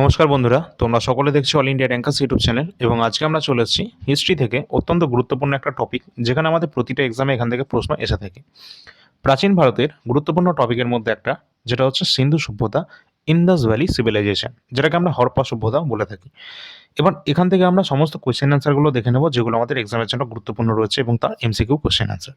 নমস্কার বন্ধুরা, তোমরা সকলে দেখছ all India rankers YouTube channel এবং আজকে আমরা চলে এসেছি হিস্ট্রি থেকে অত্যন্ত গুরুত্বপূর্ণ একটা টপিক যেখানে আমাদের প্রতিটা এক্সামে এখান থেকে প্রশ্ন এসে থাকে। প্রাচীন ভারতের গুরুত্বপূর্ণ টপিকের মধ্যে একটা, যেটা হচ্ছে সিন্ধু সভ্যতা ইন্দাস ভ্যালি সিভিলাইজেশন যেটাকে আমরা হরপ্পা সভ্যতা বলে থাকি। এবার এখান থেকে আমরা সমস্ত কোয়েশ্চেন অ্যান্সারগুলো দেখে নেব, যেগুলো আমাদের এক্সামের জন্য গুরুত্বপূর্ণ রয়েছে এবং তার এমসিকিউ কোয়েশ্চেন অ্যান্সার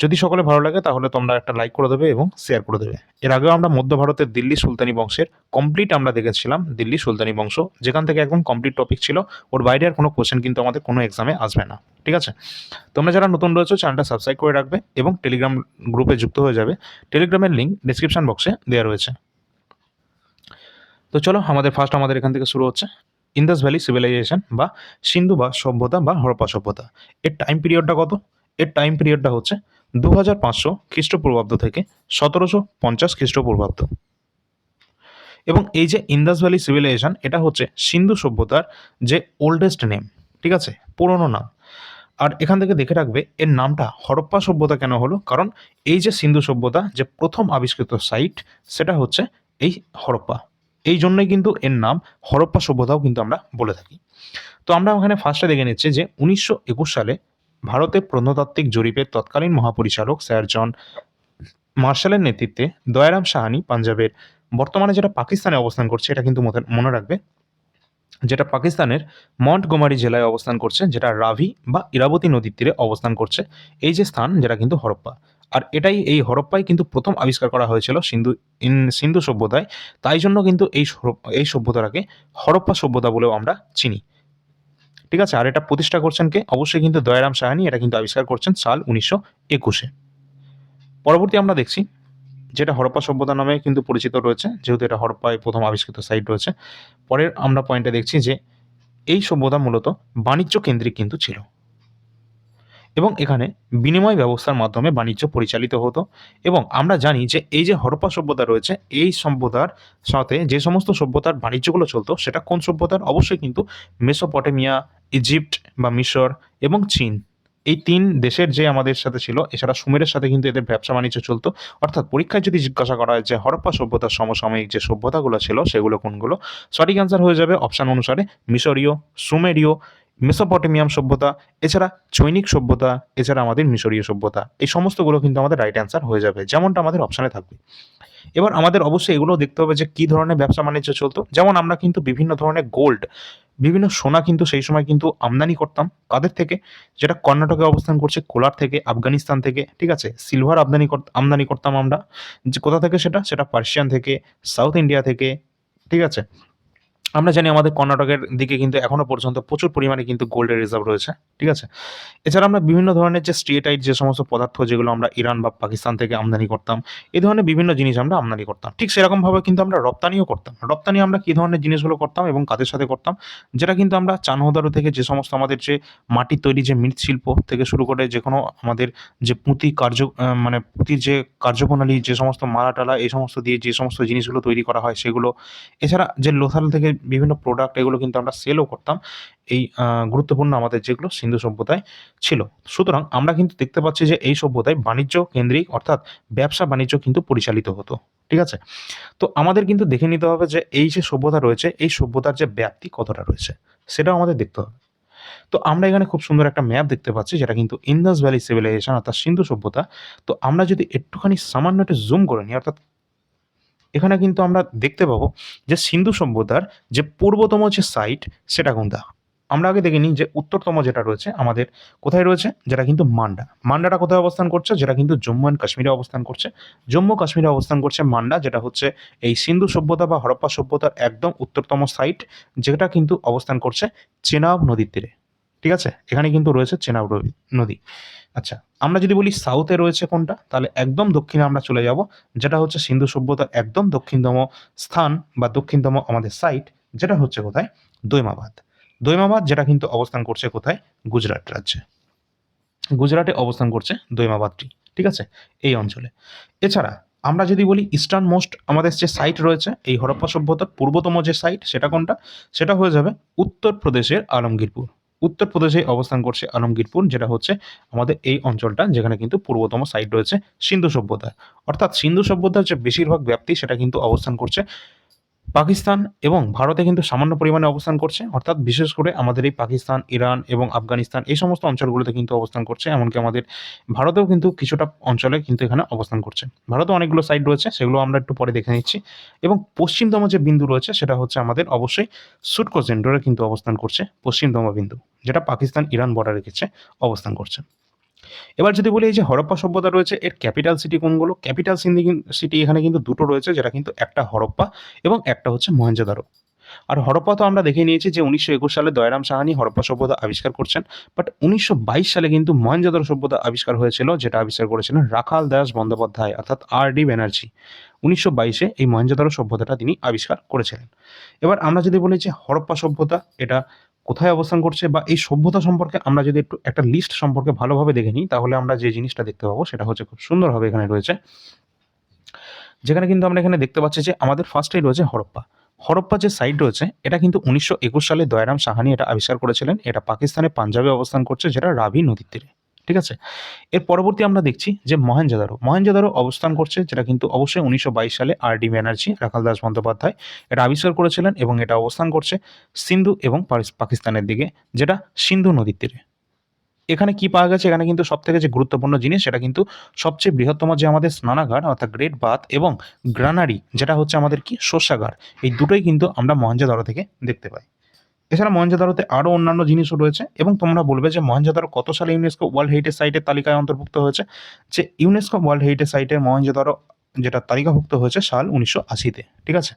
যদি সকলে ভালো লাগে, তাহলে তোমরা একটা লাইক করে দেবে এবং শেয়ার করে দেবে। এর আগেও আমরা মধ্য ভারতের দিল্লি সুলতানি বংশের কমপ্লিট আমরা দেখেছিলাম, দিল্লি সুলতানি বংশ। যেখান থেকে একদম কমপ্লিট টপিক ছিল। ওর বাইরে আর কোনো কোশ্চেন কিন্তু আমাদের কোনো এক্সামে আসবে না। ঠিক আছে? তোমরা যারা নতুন রয়েছো চ্যানেলটা সাবস্ক্রাইব করে রাখবে এবং টেলিগ্রাম গ্রুপে যুক্ত হয়ে যাবে। টেলিগ্রামের লিঙ্ক ডিসক্রিপশন বক্সে দেওয়া রয়েছে। তো চলো, আমাদের ফার্স্ট আমাদের এখান থেকে শুরু হচ্ছে। ইন্দাস ভ্যালি সিভিলাইজেশন বা সিন্ধু বা সভ্যতা বা হরপ্পা সভ্যতা। এর টাইম পিরিয়ডটা কত? এর টাইম পিরিয়ডটা হচ্ছে দু হাজার পাঁচশো খ্রিস্টপূর্বাব্দ থেকে সতেরোশো পঞ্চাশ খ্রিস্টপূর্বাব্দ। এবং এই যে ইন্দাস ভ্যালি সিভিলাইজেশন এটা হচ্ছে সিন্ধু সভ্যতার যে ওল্ডেস্ট নেম ঠিক আছে? পুরনো নাম। আর এখান থেকে দেখে রাখবে, এর নামটা হরপ্পা সভ্যতা কেন হলো? কারণ এই যে সিন্ধু সভ্যতা, যে প্রথম আবিষ্কৃত সাইট সেটা হচ্ছে এই হরপ্পা। এই জন্যই কিন্তু এর নাম হরপ্পা সভ্যতাও কিন্তু আমরা বলে থাকি। তো আমরা ওখানে ফার্স্টে দেখে নিচ্ছি যে উনিশশো একুশ সালে ভারতের প্রত্নতাত্ত্বিক জরিপের তৎকালীন মহাপরিচালক স্যার জন মার্শালের নেতৃত্বে দয়ারাম সাহানি পাঞ্জাবের বর্তমানে যেটা পাকিস্তানে অবস্থান করছে, এটা কিন্তু মনে- মনে রাখবে, যেটা পাকিস্তানের মন্টগোমারি জেলায় অবস্থান করছে, যেটা রাভি বা ইরাবতী নদীর তীরে অবস্থান করছে, এই যে স্থান যেটা কিন্তু হরপ্পা। আর এটাই, এই হরপ্পাই কিন্তু প্রথম আবিষ্কার করা হয়েছিল সিন্ধু ইন সিন্ধু সভ্যতায়, তাই জন্য কিন্তু এই এই সভ্যতাটাকে হরপ্পা সভ্যতা বলেও আমরা চিনি। ঠিক আছে? আর এটা প্রতিষ্ঠা করছেন কে? অবশ্যই কিন্তু দয়ারাম সাহানি, এটা কিন্তু আবিষ্কার করছেন সাল উনিশশো একুশে। পরবর্তী আমরা দেখছি, যেটা হরপ্পা সভ্যতা নামে কিন্তু পরিচিত রয়েছে, যেহেতু এটা হরপ্পায় প্রথম আবিষ্কৃত সাইট রয়েছে। পরের আমরা পয়েন্টে দেখছি যে, এই সভ্যতা মূলত বাণিজ্য কেন্দ্রিক কিন্তু ছিল। এবং এখানে বিনিময় ব্যবস্থার মাধ্যমে বাণিজ্য পরিচালিত হতো এবং আমরা জানি যে এই যে হরপ্পা সভ্যতা রয়েছে, এই সভ্যতার সাথে যে সমস্ত সভ্যতার বাণিজ্যগুলো চলতো, সেটা কোন সভ্যতার? অবশ্যই কিন্তু মেসোপটেমিয়া, ইজিপ্ট বা মিশর এবং চীন। এই তিন দেশের যে আমাদের সাথে ছিল, এছাড়া সুমেরের সাথে কিন্তু এদের ব্যবসা বাণিজ্য চলতো। অর্থাৎ পরীক্ষায় যদি জিজ্ঞাসা করা হয় যে হরপ্পা সভ্যতার সমসাময়িক যে সভ্যতাগুলো ছিল, সেগুলো কোনগুলো? সঠিক অ্যান্সার হয়ে যাবে অপশান অনুসারে মিশরীয়, সুমেরীয় মেসোপটেমিয়াম সভ্যতা, এছাড়া চৈনিক সভ্যতা, এছাড়া আমাদের মিশরীয় সভ্যতা, এই সমস্তগুলো কিন্তু আমাদের রাইট অ্যান্সার হয়ে যাবে, যেমনটা আমাদের অপশানে থাকবে। এবার আমাদের অবশ্যই এগুলো দেখতে হবে যে কী ধরনের ব্যবসা বাণিজ্য চলতো। যেমন আমরা কিন্তু বিভিন্ন ধরনের গোল্ড বিভিন্ন সোনা কিন্তু সেই সময় কিন্তু আমদানি করতাম কাদের থেকে? যেটা কর্ণাটকে অবস্থান করছে, কোলার থেকে, আফগানিস্তান থেকে, ঠিক আছে? সিলভার আমদানি আমদানি করতাম আমরা। যে কোথা থেকে সেটা? সেটা পার্সিয়ান থেকে সাউথ ইন্ডিয়া থেকে, ঠিক আছে? আমরা জানি আমাদের কর্ণাটকের দিকে কিন্তু এখনও পর্যন্ত প্রচুর পরিমাণে কিন্তু গোল্ডের রিজার্ভ রয়েছে, ঠিক আছে? এছাড়া আমরা বিভিন্ন ধরনের যে স্টেটাইট যে সমস্ত পদার্থ যেগুলো আমরা ইরান বা পাকিস্তান থেকে আমদানি করতাম এই ধরনের বিভিন্ন জিনিস আমরা আমদানি করতাম। ঠিক সেরকমভাবে কিন্তু আমরা রপ্তানিও করতাম। রপ্তানি আমরা কী ধরনের জিনিসগুলো করতাম এবং কাদের সাথে করতাম, যেটা কিন্তু আমরা চানহদারু থেকে যে সমস্ত আমাদের যে মাটির তৈরি যে মৃৎশিল্প থেকে শুরু করে যে কোনো আমাদের যে পুঁতি কার্য মানে পুঁতির যে কার্যপ্রণালী, যে সমস্ত মালা টালা এই সমস্ত দিয়ে যে সমস্ত জিনিসগুলো তৈরি করা হয় সেগুলো, এছাড়া যে লোথাল থেকে বিভিন্ন প্রোডাক্ট এগুলো কিন্তু আমরা সেলও করতাম। এই গুরুত্বপূর্ণ আমাদের যেগুলো সিন্ধু সভ্যতায় ছিল। সুতরাং আমরা কিন্তু দেখতে পাচ্ছি যে এই সভ্যতায় বাণিজ্য কেন্দ্রিক অর্থাৎ ব্যবসা বাণিজ্য কিন্তু পরিচালিত হতো। ঠিক আছে? তো আমাদের কিন্তু দেখে নিতে হবে যে এই যে সভ্যতা রয়েছে, এই সভ্যতার যে ব্যাপ্তি কতটা রয়েছে, সেটাও আমাদের দেখতে হবে। তো আমরা এখানে খুব সুন্দর একটা ম্যাপ দেখতে পাচ্ছি, যেটা কিন্তু ইন্দাস ভ্যালি সিভিলাইজেশন অর্থাৎ সিন্ধু সভ্যতা। তো আমরা যদি একটুখানি সামান্য একটু জুম করে নিই, অর্থাৎ এখানে কিন্তু আমরা দেখতে পাবো যে সিন্ধু সভ্যতার যে পূর্বতম যে সাইট সেটা কোনটা? আমরা আগে দেখে নিই যে উত্তরতম যেটা রয়েছে আমাদের কোথায় রয়েছে? যেটা কিন্তু মান্ডা। মান্ডাটা কোথায় অবস্থান করছে? যেটা কিন্তু জম্মু অ্যান্ড কাশ্মীরে অবস্থান করছে। জম্মু কাশ্মীরে অবস্থান করছে মান্ডা, যেটা হচ্ছে এই সিন্ধু সভ্যতা বা হরপ্পা সভ্যতার একদম উত্তরতম সাইট যেটা কিন্তু অবস্থান করছে চেনাব নদীর তীরে। ঠিক আছে? এখানে কিন্তু রয়েছে চেনাব নদী। আচ্ছা আমরা যদি বলি সাউথে রয়েছে কোনটা, তাহলে একদম দক্ষিণে আমরা চলে যাব, যেটা হচ্ছে সিন্ধু সভ্যতার একদম দক্ষিণতম স্থান বা দক্ষিণতম আমাদের সাইট যেটা হচ্ছে কোথায়? দৈমাবাদ। দৈমাবাদ যেটা কিন্তু অবস্থান করছে কোথায়? গুজরাট রাজ্যে। গুজরাটে অবস্থান করছে দৈমাবাদটি, ঠিক আছে? এই অঞ্চলে। এছাড়া আমরা যদি বলি ইস্টার্ন মোস্ট আমাদের যে সাইট রয়েছে, এই হরপ্পা সভ্যতার পূর্বতম যে সাইট সেটা কোনটা? সেটা হয়ে যাবে উত্তরপ্রদেশের আলমগীরপুর। উত্তরপ্রদেশে অবস্থান করছে আলমগীরপুর, যেটা হচ্ছে আমাদের এই অঞ্চলটা, যেখানে কিন্তু পূর্বতম সাইড রয়েছে সিন্ধু সভ্যতা। অর্থাৎ সিন্ধু সভ্যতার যে বেশিরভাগ ব্যাপ্তি, সেটা কিন্তু অবস্থান করছে পাকিস্তান এবং ভারতে কিন্তু সামান্য পরিমাণে অবস্থান করছে, অর্থাৎ বিশেষ করে আমাদের এই পাকিস্তান, ইরান এবং আফগানিস্তান এই সমস্ত অঞ্চলগুলোতে কিন্তু অবস্থান করছে, এমনকি আমাদের ভারতেও কিন্তু কিছুটা অঞ্চলে কিন্তু এখানে অবস্থান করছে। ভারতে অনেকগুলো সাইড রয়েছে, সেগুলো আমরা একটু পরে দেখে নিচ্ছি। এবং পশ্চিমতম যে বিন্দু রয়েছে, সেটা হচ্ছে আমাদের অবশ্যই সুটকো সেন্টারে কিন্তু অবস্থান করছে, পশ্চিমতম বিন্দু, যেটা পাকিস্তান ইরান বর্ডারে গেছে, অবস্থান করছে। এবার যদি বলি এই যে হরপ্পা সভ্যতা রয়েছে, এর ক্যাপিটাল সিটি কোনগুলো? ক্যাপিটাল সিটি এখানে কিন্তু দুটো রয়েছে, যেটা কিন্তু একটা হরপ্পা এবং একটা হচ্ছে মহেঞ্জোদারো। আর হরপ্পা তো আমরা দেখে নিয়েছি যে উনিশশো একুশ সালে দয়রাম সাহানি হরপ্পা সভ্যতা আবিষ্কার করছেন বাট উনিশশো বাইশ সালে কিন্তু মহেঞ্জোদারো সভ্যতা আবিষ্কার হয়েছিল, যেটা আবিষ্কার করেছিলেন রাখাল দাস বন্দ্যোপাধ্যায়, অর্থাৎ আর ডি ব্যানার্জি। উনিশশো বাইশে এই মহেঞ্জোদারো সভ্যতাটা তিনি আবিষ্কার করেছিলেন। এবার আমরা যদি বলি যে হরপ্পা সভ্যতা, এটা কোথায় অবস্থান করছে বা এই সভ্যতা সম্পর্কে আমরা যদি একটু, একটা লিস্ট সম্পর্কে ভালোভাবে দেখে নিই, তাহলে আমরা যে জিনিসটা দেখতে পাবো সেটা হচ্ছে খুব সুন্দরভাবে এখানে রয়েছে। যেখানে কিন্তু আমরা এখানে দেখতে পাচ্ছি যে আমাদের ফার্স্টেই রয়েছে হরপ্পা। হরপ্পা যে সাইট রয়েছে, এটা কিন্তু উনিশশো একুশ সালে দয়ারাম সাহানি এটা আবিষ্কার করেছিলেন। এটা পাকিস্তানের পাঞ্জাবে অবস্থান করছে, যেটা রাভি নদীর তীরে। ঠিক আছে? এর পরবর্তী আমরা দেখছি যে মহেঞ্জোদারো মহেঞ্জোদারো অবস্থান করছে যেটা কিন্তু অবশ্যই উনিশশো বাইশ সালে আর ডি ব্যানার্জি রাখাল দাস বন্দ্যোপাধ্যায়, এটা আবিষ্কার করেছিলেন এবং এটা অবস্থান করছে সিন্ধু এবং পাকিস্তানের দিকে, যেটা সিন্ধু নদীর তীরে। এখানে কি পাওয়া গেছে? এখানে কিন্তু সব থেকে যে গুরুত্বপূর্ণ জিনিস, সেটা কিন্তু সবচেয়ে বৃহত্তম যে আমাদের স্নানাগার, অর্থাৎ গ্রেট বাথ এবং গ্রানারি যেটা হচ্ছে আমাদের কি? শস্যাগার। এই দুটোই কিন্তু আমরা মহেঞ্জোদারো থেকে দেখতে পাই। এছাড়া মহেঞ্জোদারোতে আরও অন্যান্য জিনিসও রয়েছে এবং তোমরা বলবে যে মহেঞ্জোদারো কত সালে ইউনেস্কো ওয়ার্ল্ড হেরিটেজ সাইটের তালিকায় অন্তর্ভুক্ত হয়েছে? যে ইউনেস্কো ওয়ার্ল্ড হেরিটেজ সাইটের মহেঞ্জোদারো যেটা তালিকাভুক্ত হয়েছে সাল উনিশশো আশিতে, ঠিক আছে?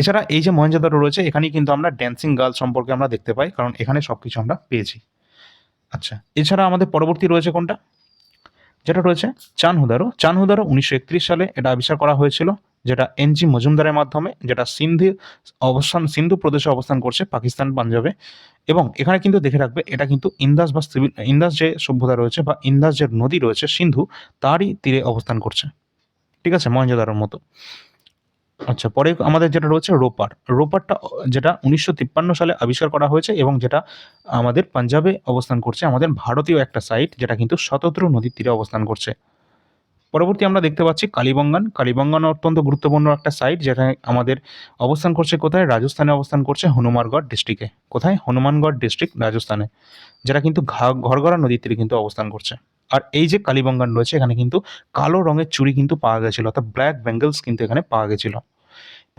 এছাড়া এই যে মহেঞ্জোদারো রয়েছে, এখানেই কিন্তু আমরা ড্যান্সিং গার্ল সম্পর্কে আমরা দেখতে পাই, কারণ এখানে সব কিছু আমরা পেয়েছি। আচ্ছা এছাড়া আমাদের পরবর্তী রয়েছে কোনটা? যেটা রয়েছে চান হুদারো। চান হুদারো উনিশশো একত্রিশ সালে এটা আবিষ্কার করা হয়েছিল, যেটা এনজি মজুমদারের মাধ্যমে, যেটা সিন্ধু অবস্থান, সিন্ধু প্রদেশে অবস্থান করছে পাকিস্তান, পাঞ্জাবে। এবং এখানে কিন্তু দেখে রাখবে, এটা কিন্তু ইন্দাস বা ইন্দাস যে সভ্যতা রয়েছে বা ইন্দাস যে নদী রয়েছে সিন্ধু, তারই তীরে অবস্থান করছে। ঠিক আছে মহেঞ্জোদারোর মতো। আচ্ছা পরে আমাদের যেটা রয়েছে রোপার। রোপারটা, যেটা উনিশশো তিপ্পান্ন সালে আবিষ্কার করা হয়েছে এবং যেটা আমাদের পাঞ্জাবে অবস্থান করছে, আমাদের ভারতীয় একটা সাইট যেটা কিন্তু শতদ্রু নদীর তীরে অবস্থান করছে। পরবর্তী আমরা দেখতে পাচ্ছি কালীবঙ্গান। কালীবঙ্গান অত্যন্ত গুরুত্বপূর্ণ একটা সাইট যেটা আমাদের অবস্থান করছে কোথায়? রাজস্থানে অবস্থান করছে হনুমানগড় ডিস্ট্রিক্টে কোথায়? হনুমানগড় ডিস্ট্রিক্ট রাজস্থানে, যেটা কিন্তু ঘরগড়া নদীর তীরে কিন্তু অবস্থান করছে। আর এই যে কালীবঙ্গান রয়েছে, এখানে কিন্তু কালো রঙের চুড়ি কিন্তু পাওয়া গেছিল, অর্থাৎ ব্ল্যাক বেঙ্গলস কিন্তু এখানে পাওয়া গেছিল।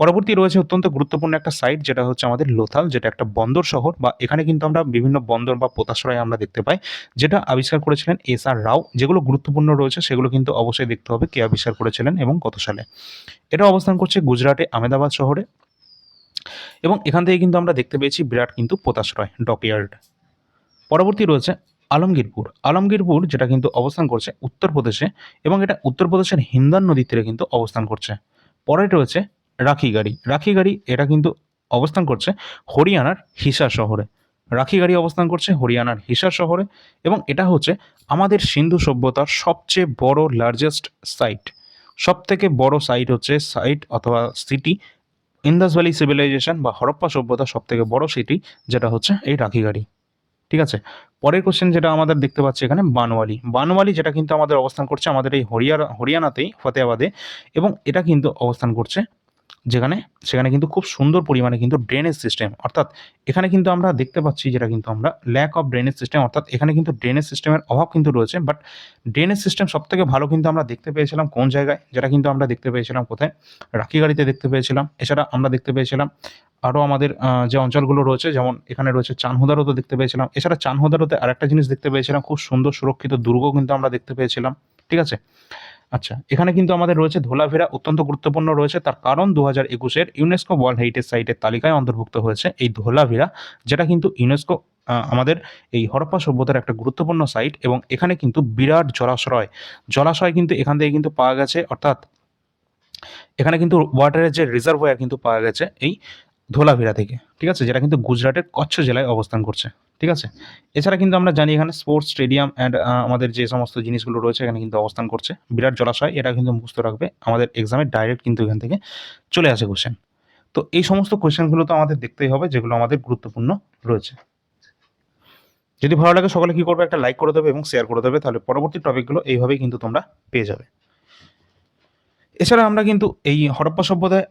পরবর্তী রয়েছে অত্যন্ত গুরুত্বপূর্ণ একটা সাইট যেটা হচ্ছে আমাদের লোথাল, যেটা একটা বন্দর শহর বা এখানে কিন্তু আমরা বিভিন্ন বন্দর বা পোতাশ্রয় আমরা দেখতে পাই, যেটা আবিষ্কার করেছিলেন এস আর রাও। যেগুলো গুরুত্বপূর্ণ রয়েছে, সেগুলো কিন্তু অবশ্যই দেখতে হবে কে আবিষ্কার করেছিলেন এবং কত সালে। এটা অবস্থান করছে গুজরাটে, আহমেদাবাদ শহরে এবং এখান থেকে কিন্তু আমরা দেখতে পেয়েছি বিরাট কিন্তু পোতাশ্রয় ডকইয়ার্ড পরবর্তী রয়েছে আলমগীরপুর। আলমগীরপুর, যেটা কিন্তু অবস্থান করছে উত্তরপ্রদেশে এবং এটা উত্তরপ্রদেশের হিন্দান নদীর তীরে কিন্তু অবস্থান করছে। পরে রয়েছে রাখিগাড়ি রাখিগাড়ি এটা কিন্তু অবস্থান করছে হরিয়ানার হিসার শহরে। রাখি গাড়ি অবস্থান করছে হরিয়ানার হিসার শহরে এবং এটা হচ্ছে আমাদের সিন্ধু সভ্যতার সবচেয়ে বড় লার্জেস্ট সাইট সব থেকে বড় সাইট হচ্ছে সাইট অথবা সিটি ইন্দাস ভ্যালি সিভিলাইজেশন বা হরপ্পা সভ্যতার সব থেকে বড় সিটি যেটা হচ্ছে এই রাখি গাড়ি। ঠিক আছে? পরের কোশ্চেন যেটা আমাদের দেখতে পাচ্ছি এখানে বানওয়ালি। বানওয়ালি যেটা কিন্তু আমাদের অবস্থান করছে আমাদের এই হরিয়ানা হরিয়ানাতেই, ফতেহাবাদে এবং এটা কিন্তু অবস্থান করছে যেখানে, সেখানে কিন্তু খুব সুন্দর পরিমাণে কিন্তু ড্রেনেজ সিস্টেম অর্থাৎ এখানে কিন্তু আমরা দেখতে পাচ্ছি যেটা কিন্তু আমরা ল্যাক অফ ড্রেনেজ সিস্টেম অর্থাৎ এখানে কিন্তু ড্রেনেজ সিস্টেমের অভাব কিন্তু রয়েছে বাট ড্রেনেজ সিস্টেম সব থেকে ভালো কিন্তু আমরা দেখতে পেয়েছিলাম কোন জায়গায়? যেটা কিন্তু আমরা দেখতে পেয়েছিলাম কোথায়? রাখিগাড়িতে দেখতে পেয়েছিলাম, এছাড়া আমরা দেখতে পেয়েছিলাম আরও আমাদের যে অঞ্চলগুলো রয়েছে, যেমন এখানে রয়েছে চানহুদারও তো দেখতে পেয়েছিলাম, এছাড়া চানহুদারোতে আরেকটা জিনিস দেখতে পেয়েছিলাম, খুব সুন্দর সুরক্ষিত দুর্গ কিন্তু আমরা দেখতে পেয়েছিলাম, ঠিক আছে? আচ্ছা এখানে কিন্তু আমাদের রয়েছে ধোলাভেরা অত্যন্ত গুরুত্বপূর্ণ রয়েছে। তার কারণ দু হাজার একুশের ইউনেস্কো ওয়ার্ল্ড হেরিটেজ সাইটের তালিকায় অন্তর্ভুক্ত হয়েছে এই ধোলাভেরা যেটা কিন্তু ইউনেস্কো আমাদের এই হরপ্পা সভ্যতার একটা গুরুত্বপূর্ণ সাইট এবং এখানে কিন্তু বিরাট জলাশয়। জলাশয় কিন্তু এখান থেকে কিন্তু পাওয়া গেছে, অর্থাৎ এখানে কিন্তু ওয়াটারের যে রিজার্ভয়ার কিন্তু পাওয়া গেছে এই ধোলাভিরা থেকে, ঠিক আছে? যেটা কিন্তু গুজরাটের কচ্ছ জেলায় অবস্থান করছে, ঠিক আছে? এছাড়া কিন্তু আমরা জানি এখানে স্পোর্টস স্টেডিয়াম অ্যান্ড আমাদের যে সমস্ত জিনিসগুলো রয়েছে এখানে কিন্তু অবস্থান করছে। বিরাট জলাশয়, এটা কিন্তু মুখস্থ রাখবে। আমাদের এক্সামে ডাইরেক্ট কিন্তু এখান থেকে চলে আসে কোশ্চেন তো এই সমস্ত কোশ্চেনগুলো তো আমাদের দেখতেই হবে, যেগুলো আমাদের গুরুত্বপূর্ণ রয়েছে। যদি ভালো লাগে সকলে কি করবে, একটা লাইক করে দেবে এবং শেয়ার করে দেবে, তাহলে পরবর্তী টপিকগুলো এইভাবেই কিন্তু তোমরা পেয়ে যাবে। এছাড়া আমরা কিন্তু এই হরপ্পা সভ্যতায়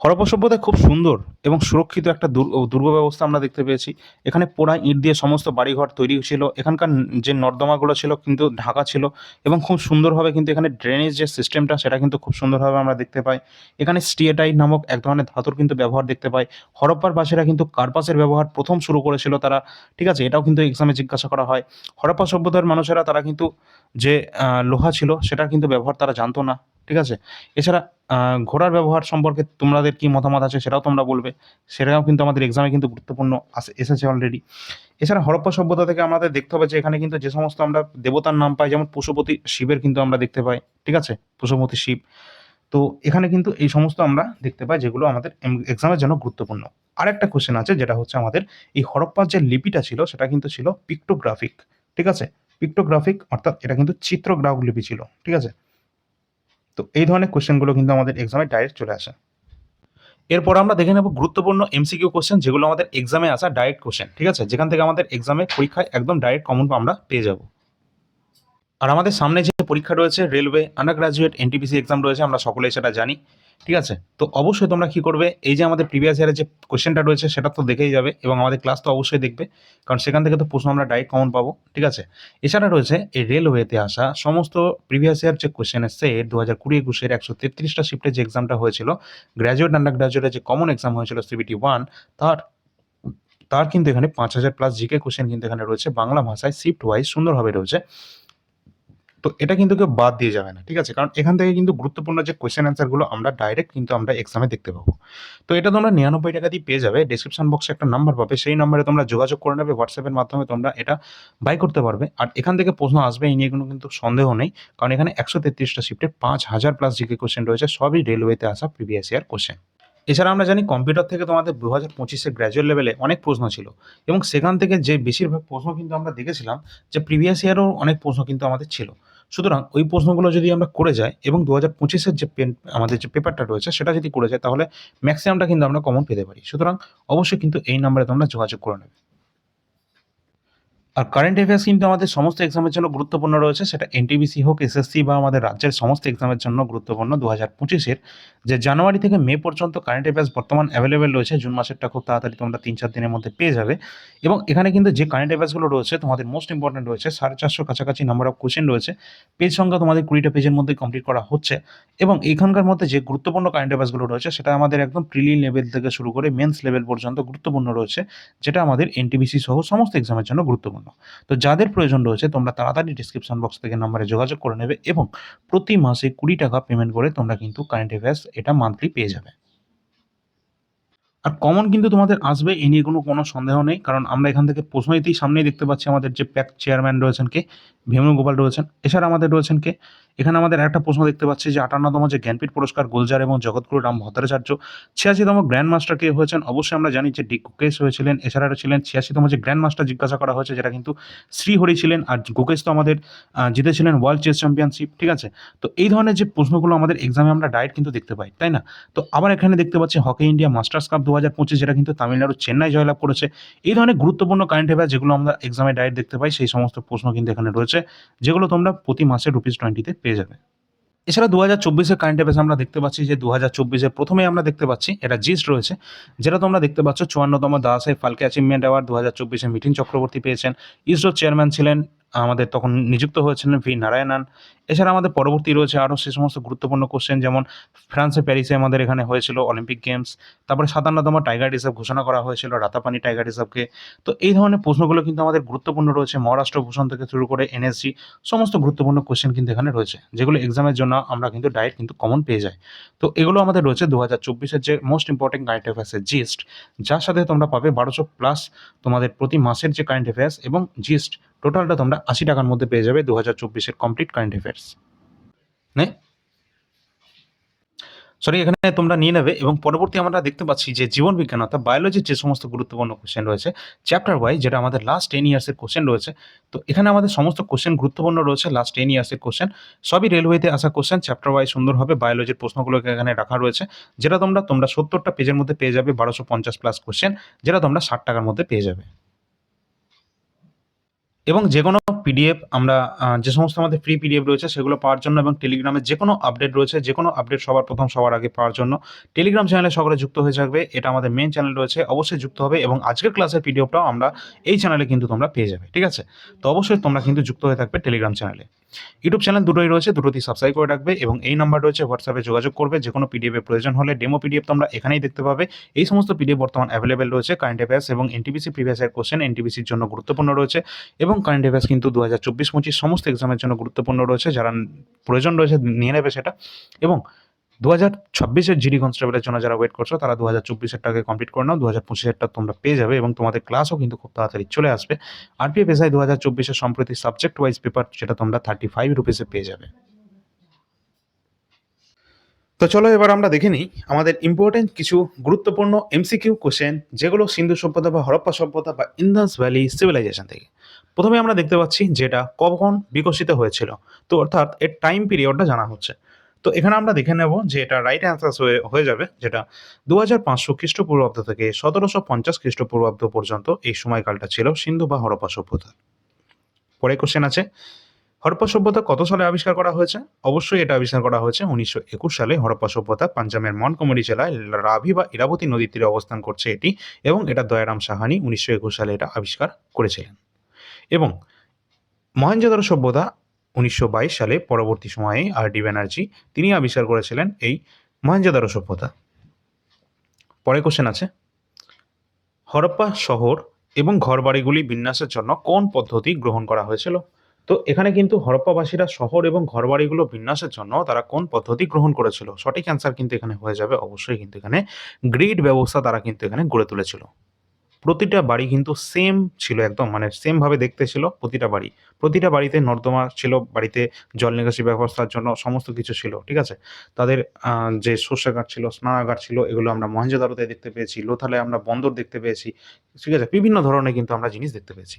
হরপ্পা সভ্যতায় খুব সুন্দর এবং সুরক্ষিত একটা দুর্গ ব্যবস্থা আমরা দেখতে পেয়েছি। এখানে পোড়া ইট দিয়ে সমস্ত বাড়িঘর তৈরি ছিল। এখানকার যে নর্দমাগুলো ছিল কিন্তু ঢাকা ছিল এবং খুব সুন্দরভাবে কিন্তু এখানে ড্রেনেজ যে সিস্টেমটা সেটা কিন্তু খুব সুন্দরভাবে আমরা দেখতে পাই। এখানে স্টিয়েটাইট নামক এক ধরনের ধাতুর কিন্তু ব্যবহার দেখতে পাই। হরপ্পার বাসীরা কিন্তু কার্পাসের ব্যবহার প্রথম শুরু করেছিল তারা, ঠিক আছে, এটাও কিন্তু এক্সামে জিজ্ঞাসা করা হয়। হরপ্পা সভ্যতার মানুষেরা তারা কিন্তু যে লোহা ছিল সেটার কিন্তু ব্যবহার তারা জানতো না। ঠিক আছে? এছাড়া ঘোড়ার ব্যবহার সম্পর্কে তোমাদের কি মতামত আছে সেটাও তোমরা বলবে। সেটাও কিন্তু আমাদের এক্সামে কিন্তু গুরুত্বপূর্ণ এসেছে অলরেডি এছাড়া হরপ্পা সভ্যতা থেকে আমাদের দেখতে হবে যে, এখানে কিন্তু যে সমস্ত আমরা দেবতার নাম পাই, যেমন পশুপতি শিবের কিন্তু আমরা দেখতে পাই, ঠিক আছে? পশুপতি শিব। তো এখানে কিন্তু এই সমস্ত আমরা দেখতে পাই, যেগুলো আমাদের এক্সামের জন্য গুরুত্বপূর্ণ। আরেকটা কোশ্চেন আছে, যেটা হচ্ছে আমাদের এই হরপ্পার যে লিপিটা ছিল, সেটা কিন্তু ছিল পিক্টোগ্রাফিক ঠিক আছে? পিক্টোগ্রাফিক অর্থাৎ এটা কিন্তু চিত্রগ্রাহক লিপি ছিল, ঠিক আছে? তো এই ধরনের কোশ্চেনগুলো কিন্তু আমাদের এক্সামে ডাইরেক্ট চলে আসে। এরপর আমরা দেখে নেব গুরুত্বপূর্ণ এমসিকিউ কোশ্চেন যেগুলো আমাদের এক্সামে আসা ডাইরেক্ট কোশ্চেন ঠিক আছে? যেখান থেকে আমাদের এক্সামে পরীক্ষায় একদম ডাইরেক্ট কমন আমরা পেয়ে যাব। আর আমাদের সামনে যে পরীক্ষা রয়েছে railway under graduate NTPC exam রয়েছে, আমরা সকলেই সেটা জানি। ঠিক আছে? তো অবশ্যই তোমরা কি করবে? এই যে আমাদের প্রিভিয়াস ইয়ারের যে কোশ্চেনটা রয়েছে, সেটা তো দেখেই যাবে এবং আমাদের ক্লাস তো অবশ্যই দেখবে। কারণ সেখান থেকে তো প্রশ্ন আমরা ডাইরেক্ট কমন পাবো, ঠিক আছে? এছাড়া রয়েছে, এই রেলওয়েতে আসা সমস্ত প্রিভিয়াস ইয়ার যে কোশ্চেনের সেট দু হাজার কুড়ি একুশের একশো তেত্রিশটা শিফটে যে এক্সামটা হয়েছিল গ্র্যাজুয়েট আন্ডার গ্র্যাজুয়েটের যে কমন এক্সাম হয়েছিল সিবিটি ওয়ান তার তার কিন্তু এখানে পাঁচ হাজার প্লাস জিকে কোশ্চেন কিন্তু এখানে রয়েছে। বাংলা ভাষায় শিফট ওয়াইজ সুন্দরভাবে রয়েছে। তো এটা কিন্তু কেউ বাদ দিয়ে যাবে না, ঠিক আছে? কারণ এখান থেকে কিন্তু গুরুত্বপূর্ণ যে কোয়েশ্চেন অ্যান্সারগুলো আমরা ডাইরেক্ট কিন্তু আমরা এক্সামে দেখতে পাবো। তো এটা তোমরা নিরানব্বই টাকা দিয়ে পেয়ে যাবে। ডিসক্রিপশন বক্সে একটা নাম্বার পাবে। সেই নাম্বারে তোমরা যোগাযোগ করে নেবে। হোয়াটসঅ্যাপের মাধ্যমে তোমরা এটা বাই করতে পারবে। আর এখান থেকে প্রশ্ন আসবে এই নিয়ে কোনো কিন্তু সন্দেহ নেই। কারণ এখানে একশো তেত্রিশটা শিফটে পাঁচ হাজার প্লাস জিকে কোশ্চেন রয়েছে। সবই রেলওয়েতে আসা প্রিভিয়াস ইয়ার কোশ্চেন এছাড়া আমরা জানি কম্পিউটার থেকে তোমাদের দু হাজার পঁচিশে গ্র্যাজুয়েট লেভেলে অনেক প্রশ্ন ছিল। এবং সেখান থেকে যে বেশিরভাগ প্রশ্ন কিন্তু আমরা দেখেছিলাম যে প্রিভিয়াস ইয়ারও অনেক প্রশ্ন কিন্তু আমাদের ছিল। সুতরাং ওই প্রশ্নগুলো যদি আমরা করে যাই এবং দু হাজার পঁচিশের যে পেন, আমাদের যে পেপারটা রয়েছে সেটা যদি করে যায় তাহলে ম্যাক্সিমামটা কিন্তু আমরা কমন পেতে পারি। সুতরাং অবশ্যই কিন্তু এই নাম্বারে তোমরা যোগাযোগ করে নেবে। আর কারেন্ট অ্যাফেয়ার্স কিন্তু আমাদের সমস্ত এক্সামের জন্য গুরুত্বপূর্ণ রয়েছে। সেটা এনটিবিসি হোক এসএসসি বা আমাদের রাজ্যের সমস্ত এক্সামের জন্য গুরুত্বপূর্ণ। দু হাজার পঁচিশের যে জানুয়ারি থেকে মে পর্যন্ত কারেন্ট অ্যাফেয়ার্স বর্তমান অ্যাভেলেবেল রয়েছে, জুন মাসেরটা খুব তাড়াতাড়ি তোমরা তিন চার দিনের মধ্যে পেয়ে যাবে। এবং এখানে কিন্তু যে কারেন্ট অ্যাফেয়ার্সগুলো রয়েছে, তোমাদের মোস্ট ইম্পর্টেন্ট রয়েছে, সাড়ে চারশো কাছাকাছি নাম্বার অফ কোশ্চেন রয়েছে। পেজ সংখ্যা তোমাদের কুড়িটা পেজের মধ্যে কমপ্লিট করা হচ্ছে। এবং এখানকার মধ্যে যে গুরুত্বপূর্ণ কারেন্ট অ্যাফেয়ার্সগুলো রয়েছে, সেটা আমাদের একদম প্রিলি লেভেল থেকে শুরু করে মেন্স লেভেল পর্যন্ত গুরুত্বপূর্ণ রয়েছে, যেটা আমাদের এনটিবিসি সহ সমস্ত এক্সামের জন্য গুরুত্বপূর্ণ। তো যাদের প্রয়োজন রয়েছে, তোমরা তাড়াতাড়ি ডিসক্রিপশন বক্স থেকে নাম্বারে যোগাযোগ করে নেবে এবং প্রতি মাসে কুড়ি টাকা পেমেন্ট করে তোমরা কিন্তু কারেন্ট অ্যাফেয়ার্স এটা মান্থলি পেয়ে যাবে। আর কমন কিন্তু তোমাদের আসবে, এ নিয়ে কোনো কোনো সন্দেহ নেই। কারণ আমরা এখান থেকে প্রশ্নইতেই সামনেই দেখতে পাচ্ছি আমাদের যে প্যাক চেয়ারম্যান রয়েছেন কে ভীমনু গোপাল রয়েছেন। এছাড়া আমাদের রয়েছেন কে? এখানে আমাদের একটা প্রশ্ন দেখতে পাচ্ছি যে আটান্নতম যে জ্ঞানপীঠ পুরস্কার গোলজার এবং জগৎগুরু রাম ভদ্রাচার্য ছিয়াশিতম গ্র্যান্ড মাস্টার কে হয়েছেন? অবশ্যই আমরা জানি যে ডিক গুকেশ হয়েছিলেন এছাড়া ছিলেন ছিয়াশিতম যে গ্র্যান্ড মাস্টার জিজ্ঞাসা করা হয়েছে যেটা কিন্তু শ্রীহরি ছিলেন আর গুকেশ তো আমাদের জিতেছিলেন ওয়ার্ল্ড চেস চ্যাম্পিয়নশিপ ঠিক আছে? তো এই ধরনের যে প্রশ্নগুলো আমাদের এক্সামে আমরা ডাইরেক্ট কিন্তু দেখতে পাই, তাই না? তো আবার এখানে দেখতে পাচ্ছি হকি ইন্ডিয়া মাস্টার্স কাপ দু হাজার পঁচিশ যেটা কিন্তু তামিলনাড়ু চেন্নাই জয়লাভ করেছে। এই ধরনের গুরুত্বপূর্ণ কারেন্ট অ্যাফেয়ার যেগুলো আমরা এক্সামে ডাইরেক্ট দেখতে পাই, সেই সমস্ত প্রশ্ন কিন্তু এখানে রয়েছে, যেগুলো তোমরা প্রতি মাসে রুপিস টোয়েন্টিতে যাবে। এছাড়া দু হাজার চব্বিশের কারেন্ট অ্যাফেয়ার্স আমরা দেখতে পাচ্ছি যে দু হাজার চব্বিশে প্রথমে আমরা দেখতে পাচ্ছি এটা জিস্ট রয়েছে, যেটা তোমরা দেখতে পাচ্ছ চুয়ান্নতম দাসে ফালকে অ্যাচিভমেন্ট অ্যাওয়ার্ড দু হাজার চব্বিশে মিঠিন চক্রবর্তী পেয়েছেন। ইসরোর চেয়ারম্যান ছিলেন, আমাদের তখন নিযুক্ত হয়েছিলেন ভি নারায়ণন। এছাড়া আমাদের পরবর্তী রয়েছে আরও সে সমস্ত গুরুত্বপূর্ণ কোশ্চেন যেমন ফ্রান্সে প্যারিসে আমাদের এখানে হয়েছিল অলিম্পিক গেমস তারপরে সাতান্নতম টাইগার রিজার্ভ ঘোষণা করা হয়েছিল রাতাপানি টাইগার রিজার্ভকে তো এই ধরনের প্রশ্নগুলো কিন্তু আমাদের গুরুত্বপূর্ণ রয়েছে মহারাষ্ট্র ভূষণ থেকে শুরু করে এনএসজি সমস্ত গুরুত্বপূর্ণ কোশ্চেন কিন্তু এখানে রয়েছে, যেগুলো এক্সামের জন্য আমরা কিন্তু ডাইরেক্ট কিন্তু কমন পেয়ে যাই। তো এগুলো আমাদের রয়েছে দু হাজার চব্বিশের যে মোস্ট ইম্পর্টেন্ট কারেন্ট অ্যাফেয়ার্সের জিস্ট যার সাথে তোমরা পাবে বারোশো প্লাস তোমাদের প্রতি মাসের যে কারেন্ট অ্যাফেয়ার্স এবং জিস্ট টোটালটা তোমরা আশি টাকার মধ্যে পেয়ে যাবে দু হাজার চব্বিশের কমপ্লিট কারেন্ট অ্যাফেয়ার্স নে? সরি এখানে তোমরা নিয়ে নেবে এবং পরবর্তী আমরা দেখতে পাচ্ছি যে জীবন বিজ্ঞান অর্থাৎ বায়োলজির যে সমস্ত গুরুত্বপূর্ণ কোশ্চেন রয়েছে চ্যাপ্টার ওয়াইজ যেটা আমাদের লাস্ট টেন ইয়ার্সের কোশ্চেন রয়েছে। তো এখানে আমাদের সমস্ত কোশ্চেন গুরুত্বপূর্ণ রয়েছে লাস্ট টেন ইয়ার্সের কোশ্চেন সবই রেলওয়েতে আসা কোশ্চেন চ্যাপ্টার ওয়াইজ সুন্দরভাবে বায়োলজির প্রশ্নগুলোকে এখানে রাখা রয়েছে। যেটা তোমরা তোমরা সত্তরটা পেজের মধ্যে পেয়ে যাবে, বারোশো পঞ্চাশ প্লাস কোশ্চেন যেটা তোমরা ষাট টাকার মধ্যে পেয়ে যাবে। এবং যে কোনো পিডিএফ আমরা যে সমস্ত আমাদের ফ্রি পিডিএফ রয়েছে সেগুলো পাওয়ার জন্য এবং টেলিগ্রামে যে কোনো আপডেট রয়েছে যে কোনো আপডেট সবার প্রথম সবার আগে পাওয়ার জন্য টেলিগ্রাম চ্যানেলে সকলে যুক্ত হয়ে থাকবে। এটা আমাদের মেন চ্যানেল রয়েছে, অবশ্যই যুক্ত হবে এবং আজকের ক্লাসের পিডিএফটাও আমরা এই চ্যানেলে কিন্তু তোমরা পেয়ে যাবে, ঠিক আছে? তো অবশ্যই তোমরা কিন্তু যুক্ত হয়ে থাকবে টেলিগ্রাম চ্যানেলে ইউটিউব চ্যানেল দুটোই রয়েছে, দুটোতেই সাবস্ক্রাইব করে রাখবে এবং এই নাম্বার রয়েছে হোয়াটসঅ্যাপে যোগাযোগ করবে যে কোনো পিডিএফের প্রয়োজন হলে ডেমো পিডিএফ তোমরা এখানেই দেখতে পাবে। এই সমস্ত পিডিএফ বর্তমান অ্যাভেলেবেল রয়েছে কারেন্ট অ্যাফেয়ার্স এবং এনটিপিসি প্রিভিয়াস ইয়ার কোশ্চেন এনটিপিসির জন্য গুরুত্বপূর্ণ রয়েছে এবং কারেন্ট অ্যাফেয়ার্স কিন্তু দু হাজার চব্বিশ পঁচিশ সমস্ত এক্সামের জন্য গুরুত্বপূর্ণ রয়েছে, যারা প্রয়োজন রয়েছে নিয়ে নেবে সেটা। এবং দু হাজার ছাব্বিশের জিডি কনস্টেবলের জন্য যারা ওয়েট করছ, তারা দু হাজার চব্বিশেরটাকে কমপ্লিট করে নাও দু হাজার পঁচিশেরটা তোমরা পেয়ে যাবে এবং তোমাদের ক্লাসও কিন্তু খুব তাড়াতাড়ি চলে আসবে। আর পি আরপিএফ এসআই দু হাজার চব্বিশের সম্প্রতি সাবজেক্ট ওয়াইজ পেপার যেটা তোমরা থার্টি ফাইভ রুপিসে পেয়ে যাবে। তো চলো এবার আমরা দেখে নিই আমাদের ইম্পর্টেন্ট কিছু গুরুত্বপূর্ণ এমসিকিউ কোশ্চেন যেগুলো সিন্ধু সভ্যতা বা হরপ্পা সভ্যতা বা ইন্দাস ভ্যালি সিভিলাইজেশন থেকে। প্রথমে আমরা দেখতে পাচ্ছি যেটা কখন বিকশিত হয়েছিল। তো অর্থাৎ এর টাইম পিরিয়ডটা জানা হচ্ছে। তো এখানে আমরা দেখে নেব যে এটা রাইট অ্যান্সার হয়ে যাবে যেটা দু হাজার পাঁচশো খ্রিস্টপূর্বাব্দ থেকে সতেরোশো পঞ্চাশ খ্রিস্টপূর্বাব্দ পর্যন্ত এই সময়কালটা ছিল সিন্ধু বা হরপ্পা সভ্যতা। পরে কোশ্চেন আছে, হরপ্পা সভ্যতা কত সালে আবিষ্কার করা হয়েছে? অবশ্যই এটা আবিষ্কার করা হয়েছে উনিশশো একুশ সালে হরপ্পা সভ্যতা পাঞ্জাবের মনকমরি জেলায় রাভি বা ইরাবতী নদীর তীরে অবস্থান করছে এটি এবং এটা দয়ারাম সাহানি উনিশশো একুশ সালে এটা আবিষ্কার করেছিলেন। এবং মহেঞ্জোদারো সভ্যতা উনিশশো বাইশ সালে পরবর্তী সময়ে আর ডি ব্যানার্জি তিনি আবিষ্কার করেছিলেন এই মহেঞ্জোদারো সভ্যতা। পরে কোশ্চেন আছে। হরপ্পা শহর এবং ঘরবাড়িগুলি বিন্যাসের জন্য কোন পদ্ধতি গ্রহণ করা হয়েছিল? তো এখানে কিন্তু হরপ্পাবাসীরা শহর এবং ঘরবাড়িগুলো বিন্যাসের জন্য তারা কোন পদ্ধতি গ্রহণ করেছিল? সঠিক অ্যান্সার কিন্তু এখানে হয়ে যাবে। অবশ্যই কিন্তু এখানে গ্রিড ব্যবস্থা তারা কিন্তু এখানে গড়ে তুলেছিল। প্রতিটা বাড়ি কিন্তু সেম ছিল একদম মানে সেম ভাবে দেখতে ছিল প্রতিটা বাড়ি। প্রতিটা বাড়িতে নর্দমা ছিল, বাড়িতে জল নিকাশি ব্যবস্থার জন্য সমস্ত কিছু ছিল, ঠিক আছে? তাদের যে শস্যাগার ছিল স্নানাগার ছিল, এগুলো আমরা মহেঞ্জোদারোতে দেখতে পেয়েছি, লোথালে আমরা বন্দর দেখতে পেয়েছি, ঠিক আছে? বিভিন্ন ধরনের কিন্তু আমরা জিনিস দেখতে পেয়েছি।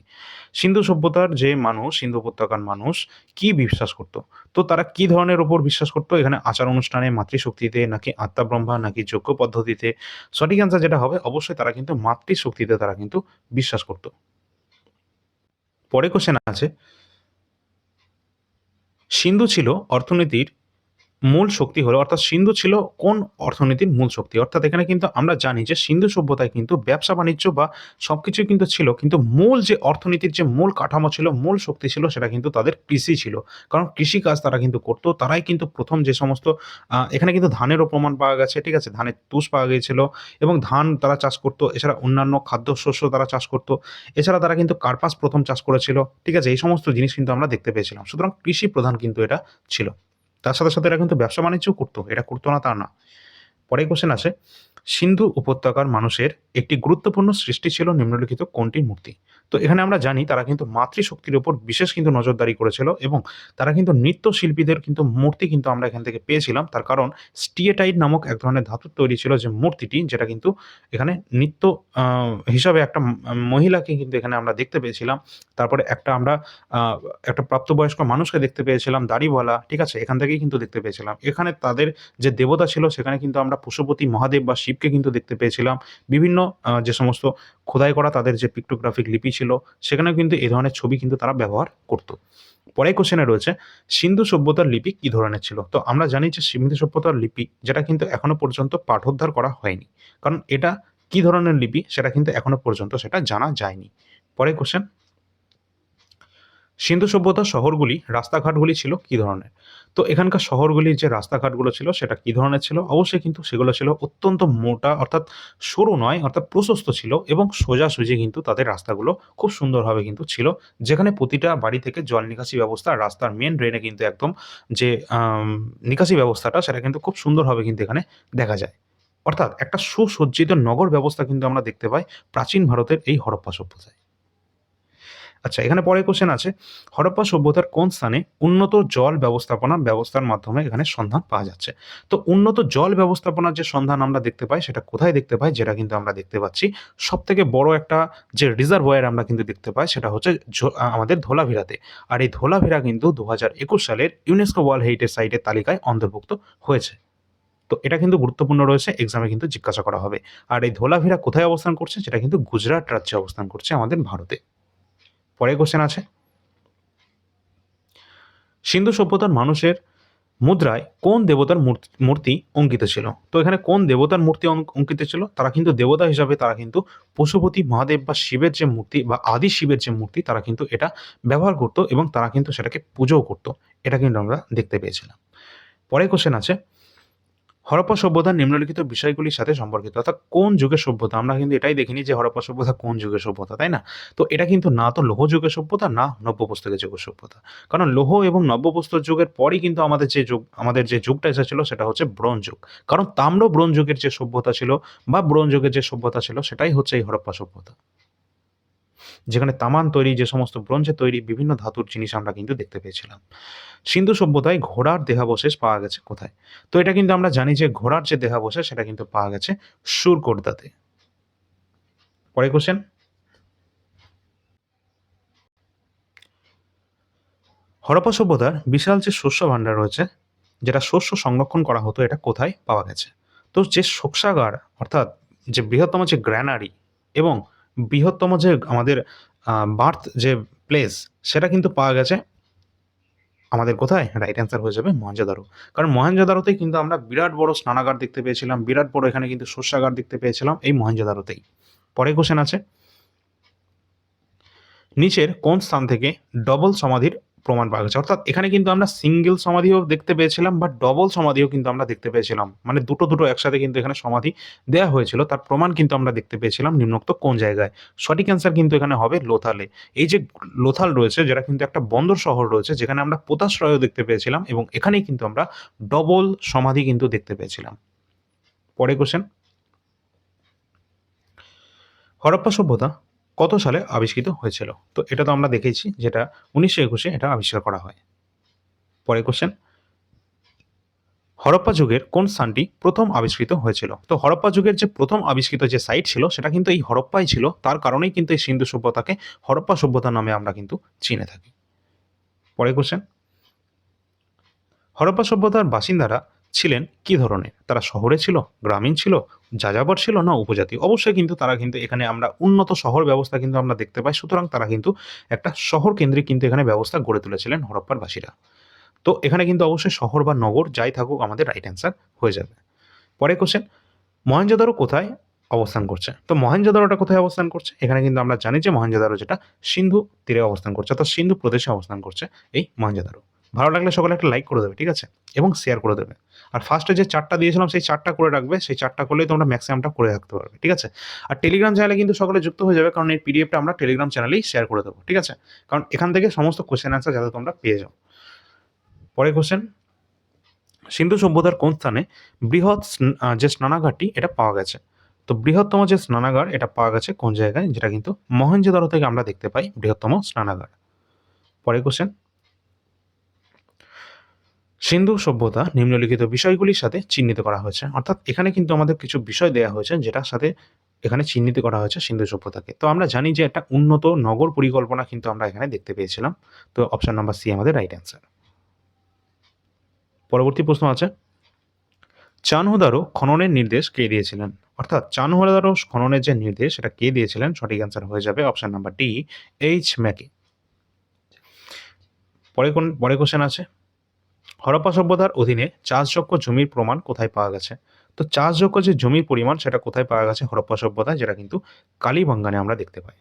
সিন্ধু সভ্যতার যে মানুষ, সিন্ধু উপত্যকার মানুষ কি বিশ্বাস করত? তো তারা কি ধরনের ওপর বিশ্বাস করতো? এখানে আচার অনুষ্ঠানে, মাতৃশক্তিতে, নাকি আত্মাব্রহ্মা নাকি যোগ্য পদ্ধতিতে? সঠিক অ্যান্সার যেটা হবে, অবশ্যই তারা কিন্তু মাতৃশক্তিতে তারা কিন্তু বিশ্বাস করত। পরে কোশ্চেন আছে সিন্ধু ছিল অর্থনীতির মূল শক্তি হলো, অর্থাৎ সিন্ধু ছিল কোন অর্থনীতির মূল শক্তি? অর্থাৎ এখানে কিন্তু আমরা জানি যে সিন্ধু সভ্যতায় কিন্তু ব্যবসা বাণিজ্য বা সবকিছু কিন্তু ছিল, কিন্তু মূল যে অর্থনীতির যে মূল কাঠামো ছিল, মূল শক্তি ছিল, সেটা কিন্তু তাদের কৃষি ছিল। কারণ কৃষি কাজ তারা কিন্তু করতো, তারাই কিন্তু প্রথম যে সমস্ত এখানে কিন্তু ধানেরও প্রমাণ পাওয়া গেছে, ঠিক আছে? ধানের তুষ পাওয়া গিয়েছিল এবং ধান তারা চাষ করতো, এছাড়া অন্যান্য খাদ্যশস্য তারা চাষ করতো, এছাড়া তারা কিন্তু কার্পাস প্রথম চাষ করেছিল, ঠিক আছে? এই সমস্ত জিনিস কিন্তু আমরা দেখতে পেয়েছিলাম। সুতরাং কৃষি প্রধান কিন্তু এটা ছিল। তার সাথে সাথে এরা কিন্তু ব্যবসা বাণিজ্যও করতো, এটা করতো না তা না। পরে কোশ্চেন আছে সিন্ধু উপত্যকার মানুষের একটি গুরুত্বপূর্ণ সৃষ্টি ছিল নিম্নলিখিত কোনটি মূর্তি? তো এখানে আমরা জানি তারা কিন্তু মাতৃশক্তির উপর বিশেষ কিন্তু নজরদারি করেছিল এবং তারা কিন্তু নৃত্যশিল্পীদের কিন্তু মূর্তি কিন্তু আমরা এখান থেকে পেয়েছিলাম। তার কারণ স্টিয়েটাইড নামক এক ধরনের ধাতুর তৈরি ছিল যে মূর্তিটি, যেটা কিন্তু এখানে নৃত্য হিসাবে একটা মহিলাকে কিন্তু এখানে আমরা দেখতে পেয়েছিলাম। তারপরে একটা আমরা একটা প্রাপ্তবয়স্ক মানুষকে দেখতে পেয়েছিলাম, দাড়িওয়ালা, ঠিক আছে? এখান থেকেই কিন্তু দেখতে পেয়েছিলাম। এখানে তাদের যে দেবতা ছিল, সেখানে কিন্তু আমরা পশুপতি মহাদেব বা শিবকে কিন্তু দেখতে পেয়েছিলাম। বিভিন্ন যে সমস্ত খোদাই করা তাদের যে পিক্টোগ্রাফিক লিপি ছিল, সেখানেও কিন্তু এই ধরনের ছবি কিন্তু তারা ব্যবহার করতো। পরে কোশ্চেনে রয়েছে, সিন্ধু সভ্যতার লিপি কি ধরনের ছিল? তো আমরা জানি যে সিন্ধু সভ্যতার লিপি, যেটা কিন্তু এখনও পর্যন্ত পাঠোদ্ধার করা হয়নি। কারণ এটা কি ধরনের লিপি, সেটা কিন্তু এখনও পর্যন্ত সেটা জানা যায়নি। পরে কোশ্চেন সিন্ধু সভ্যতার শহরগুলি, রাস্তাঘাটগুলি ছিল কি ধরনের? তো এখানকার শহরগুলির যে রাস্তাঘাটগুলো ছিল, সেটা কি ধরনের ছিল? অবশ্যই কিন্তু সেগুলো ছিল অত্যন্ত মোটা, অর্থাৎ সরু নয়, অর্থাৎ প্রশস্ত ছিল এবং সোজাসুজি কিন্তু তাদের রাস্তাগুলো খুব সুন্দরভাবে কিন্তু ছিল, যেখানে প্রতিটা বাড়ি থেকে জল নিকাশি ব্যবস্থা, রাস্তার মেন ড্রেনে কিন্তু একদম যে নিকাশি ব্যবস্থাটা, সেটা কিন্তু খুব সুন্দরভাবে কিন্তু এখানে দেখা যায়। অর্থাৎ একটা সুসজ্জিত নগর ব্যবস্থা কিন্তু আমরা দেখতে পাই প্রাচীন ভারতের এই হরপ্পা সভ্যতায়। আচ্ছা এখানে পরে কোশ্চেন আছে। হরপ্পা সভ্যতার কোন স্থানে উন্নত জল ব্যবস্থাপনা ব্যবস্থার মাধ্যমে এখানে সন্ধান পাওয়া যাচ্ছে? তো উন্নত জল ব্যবস্থাপনার যে সন্ধান আমরা দেখতে পাই, সেটা কোথায় দেখতে পাই, যেটা কিন্তু আমরা দেখতে পাচ্ছি। সব থেকে বড় একটা যে রিজার্ভয়ার আমরা কিন্তু দেখতে পাই, সেটা হচ্ছে আমাদের ধোলাভিরাতে আর এই ধোলাভিরা কিন্তু দু হাজার একুশ সালের ইউনেস্কো ওয়ার্ল্ড হেরিটেজ সাইটের তালিকায় অন্তর্ভুক্ত হয়েছে। তো এটা কিন্তু গুরুত্বপূর্ণ রয়েছে এক্সামে কিন্তু জিজ্ঞাসা করা হবে। আর এই ধোলাভিরা কোথায় অবস্থান করছে, সেটা কিন্তু গুজরাট রাজ্যে অবস্থান করছে আমাদের ভারতে। পরের কোশ্চেন আছে। সিন্ধু সভ্যতার মানুষের মুদ্রায় কোন দেবতার মূর্তি অঙ্কিত ছিল? তো এখানে কোন দেবতার মূর্তি অঙ্কিত ছিল? তারা কিন্তু দেবতা হিসাবে তারা কিন্তু পশুপতি, মহাদেব বা শিবের যে মূর্তি বা আদি শিবের যে মূর্তি, তারা কিন্তু এটা ব্যবহার করত এবং তারা কিন্তু সেটাকে পুজোও করত। এটা কিন্তু আমরা দেখতে পেয়েছিলাম। পরে কোশ্চেন আছে হরপ্পা সভ্যতার নিম্নলিখিত বিষয়গুলির সাথে সম্পর্কিত। অর্থাৎ কোন যুগের সভ্যতা? আমরা কিন্তু এটাই দেখিনি যে হরপ্পা সভ্যতা কোন যুগের সভ্যতা, তাই না? তো এটা কিন্তু না তো লৌহ যুগের সভ্যতা, না নব্যপুস্তকের যুগের সভ্যতা। কারণ লৌহ এবং নব্যপুস্তক যুগের পরই কিন্তু আমাদের যে যুগ, আমাদের যে যুগটা এসেছিল সেটা হচ্ছে ব্রোঞ্জ যুগ। কারণ তাম্র ব্রোঞ্জ যুগের যে সভ্যতা ছিল বা ব্রোঞ্জ যুগের যে সভ্যতা ছিল সেটাই হচ্ছে এই হরপ্পা সভ্যতা। যেখানে তামান তৈরি যে সমস্ত ব্রোঞ্জে তৈরি বিভিন্ন ধাতুর জিনিস আমরা কিন্তু দেখতে পেয়েছিলাম। সিন্ধু সভ্যতায় ঘোড়ার দেহাবশেষ পাওয়া গেছে কোথায়? তো এটা কিন্তু আমরা জানি যে ঘোড়ার যে দেহাবশেষ, সেটা কিন্তু পাওয়া গেছে সুরকোটদাতে পরে কোশ্চেন হরপ্পা সভ্যতার বিশাল যে শস্য ভাণ্ডার রয়েছে, যেটা শস্য সংরক্ষণ করা হতো, এটা কোথায় পাওয়া গেছে? তো যে শোকসাগার, অর্থাৎ যে বৃহত্তম যে গ্র্যানারি এবং বৃহত্তম যে আমাদের বার্থ যে প্লেস সেটা কিন্তু পাওয়া গেছে আমাদের কোথায়? রাইট অ্যান্সার হয়ে যাবে মহেঞ্জোদারো কারণ মহেঞ্জোদারোতেই কিন্তু আমরা বিরাট বড় স্নানাগার দেখতে পেয়েছিলাম, বিরাট বড় এখানে কিন্তু শস্যাগার দেখতে পেয়েছিলাম এই মহেঞ্জোদারোতেই পরে কোশ্চেন আছে। নিচের কোন স্থান থেকে ডবল সমাধির প্রমাণ পাওয়া গেছে? অর্থাৎ এখানে কিন্তু আমরা সিঙ্গেল সমাধিও দেখতে পেয়েছিলাম বা ডবল সমাধিও কিন্তু আমরা দেখতে পেয়েছিলাম। মানে দুটো দুটো একসাথে কিন্তু এখানে সমাধি দেওয়া হয়েছিল। তার প্রমাণ কিন্তু আমরা দেখতে পেয়েছিলাম নিম্নোক্ত কোন জায়গায়। সঠিক অ্যান্সার কিন্তু এখানে হবে লোথালে। এই যে লোথাল রয়েছে, যেটা কিন্তু একটা বন্দর শহর রয়েছে, যেখানে আমরা পোতাশ্রয়ও দেখতে পেয়েছিলাম এবং এখানেই কিন্তু আমরা ডবল সমাধি কিন্তু দেখতে পেয়েছিলাম। পরে কোশ্চেন হরপ্পা সভ্যতা কত সালে আবিষ্কৃত হয়েছিল? তো এটা তো আমরা দেখেছি যেটা উনিশশো একুশে এটা আবিষ্কার করা হয়। পরে কোশ্চেন হরপ্পা যুগের কোন স্থানটি প্রথম আবিষ্কৃত হয়েছিল? তো হরপ্পা যুগের যে প্রথম আবিষ্কৃত যে সাইট ছিল, সেটা কিন্তু এই হরপ্পাই ছিল। তার কারণেই কিন্তু এই সিন্ধু সভ্যতাকে হরপ্পা সভ্যতা নামে আমরা কিন্তু চিনে থাকি। পরে কোশ্চেন হরপ্পা সভ্যতার বাসিন্দারা ছিলেন? কি ধরনের? তারা শহরে ছিল? গ্রামীণ ছিল? যাযাবর ছিল? না উপজাতি? অবশ্যই কিন্তু তারা কিন্তু এখানে আমরা উন্নত শহর ব্যবস্থা কিন্তু আমরা দেখতে পাই। সুতরাং তারা কিন্তু একটা শহর কেন্দ্রিক কিন্তু এখানে ব্যবস্থা গড়ে তুলেছিলেন হরপ্পারবাসীরা তো এখানে কিন্তু অবশ্যই শহর বা নগর যাই থাকুক, আমাদের রাইট অ্যান্সার হয়ে যাবে। পরে কোশ্চেন মহেঞ্জোদারো কোথায় অবস্থান করছে? তো মহেঞ্জোদারোটা কোথায় অবস্থান করছে? এখানে কিন্তু আমরা জানি যে মহেঞ্জোদারো যেটা সিন্ধু তীরে অবস্থান করছে, অর্থাৎ সিন্ধু প্রদেশে অবস্থান করছে এই মহেঞ্জোদারো ভালো লাগলে সকলে একটা লাইক করে দেবে, ঠিক আছে? এবং শেয়ার করে দেবে। আর ফার্স্টে যে চারটা দিয়েছিলাম, সেই চারটা করে রাখবে, সেই চারটা করলেই তোমরা ম্যাক্সিমামটা করে রাখতে পারবে, ঠিক আছে? আর টেলিগ্রাম চ্যানেলে কিন্তু সকলে যুক্ত হয়ে যাবে, কারণ এই পিডিএফটা আমরা টেলিগ্রাম চ্যানেলেই শেয়ার করে দেবো, ঠিক আছে? কারণ এখান থেকে সমস্ত কোশ্চেন অ্যান্সার যাতে তোমরা পেয়ে যাও। পরে কোশ্চেন সিন্ধু সভ্যতার কোন স্থানে বৃহৎ যে স্নানাগারটি, এটা পাওয়া গেছে? তো বৃহত্তম যে স্নানাগার, এটা পাওয়া গেছে কোন জায়গায়? যেটা কিন্তু মহেঞ্জোদারো থেকে আমরা দেখতে পাই, বৃহত্তম স্নানাগার। পরে কোশ্চেন সিন্ধু সভ্যতা নিম্নলিখিত বিষয়গুলির সাথে চিহ্নিত করা হয়েছে। অর্থাৎ এখানে কিন্তু আমাদের কিছু বিষয় দেওয়া হয়েছে যেটার সাথে এখানে চিহ্নিত করা হয়েছে সিন্ধু সভ্যতাকে। তো আমরা জানি যে একটা উন্নত নগর পরিকল্পনা কিন্তু আমরা এখানে দেখতে পেয়েছিলাম। তো অপশন নাম্বার সি আমাদের রাইট অ্যান্সার পরবর্তী প্রশ্ন আছে। চানহুদারো খননের নির্দেশ কে দিয়েছিলেন? অর্থাৎ চানহুদারো খননের যে নির্দেশ, সেটা কে দিয়েছিলেন? সঠিক অ্যান্সার হয়ে যাবে option number D H Mackay পরে কোন, পরে কোশ্চেন আছে? হরপ্পা সভ্যতার অধীনে চাষযোগ্য জমির প্রমাণ কোথায় পাওয়া গেছে? তো চাষযোগ্য যে জমির পরিমাণ, সেটা কোথায় পাওয়া গেছে হরপ্পা সভ্যতায়, যেটা কিন্তু কালীবাঙ্গানে আমরা দেখতে পাই।